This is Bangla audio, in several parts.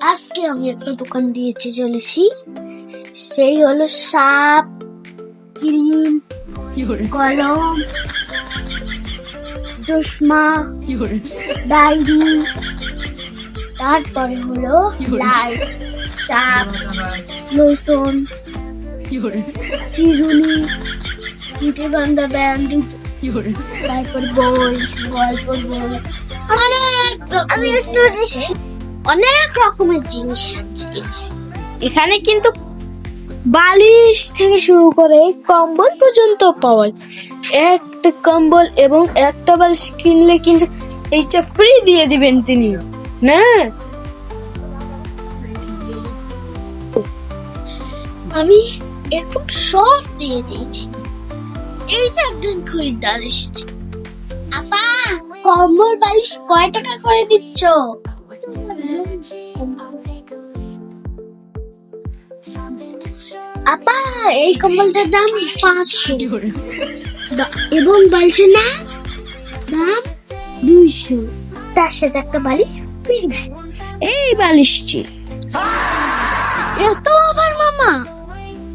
আজকে আমি একটা দোকান দিয়েছি চলেছি সেই হলো সাপ ক্রিম কলম চশমা ডায়েরি তারপরে হলো লাইট সাপ লোশন চিরুনি মুঠিবান্ধা ব্যান্ড তারপর বই গল্পের বই। অনেক আমি একটু অনেক রকমের জিনিস আছে। এখানে কিন্তু বালিশ থেকে শুরু করে কম্বল পর্যন্ত পাওয়া যায়। একটা কম্বল এবং একটা বালিশ কিনলে কিন্তু এইটা ফ্রি দিয়ে দিবেন তিনি না? আমি এরকম সব দিয়ে দিয়েছি। এই যে একজন খরিদ্দার এসেছে। আপা কম্বল বালিশ কয় টাকা করে দিচ্ছ? আপা, এই কম্বলটার দাম পাঁচশো। এবং বালিশের না, দাম দুইশো। তার সাথে একটা বালিশ। এই বালিশটি। এত আবার মামা।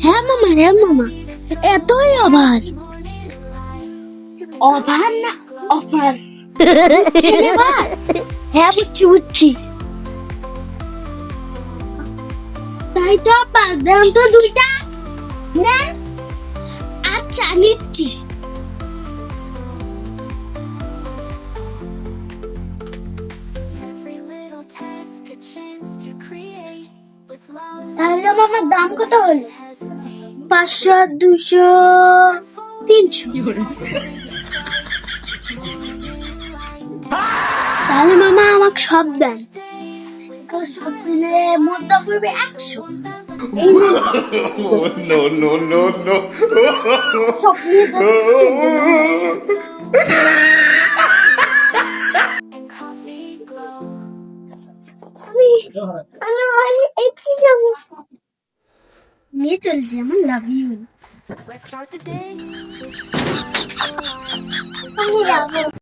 হ্যাঁ মামা হ্যাঁ মামা। এতই আবার। অভার না, অফার। হ্যাঁ বুঝছি বুঝছি। তাই তো দাম তো দুইটা নেন আচ্ছা নিচ্ছি তাহলে মামার দাম কত হলো? পাঁচশো দুশো তিনশো। তাহলে মামা আমাকে সব দেন। তো সব দিনে মোট দাম পড়বে একশো এই না Oh, no, no, no, no. সব নিয়ে যাচ্ছি। and coffee glow. আমি আমি আমি একটু যাবো নিয়ে চলছি আমার love you Let's start the day. আমি যাবো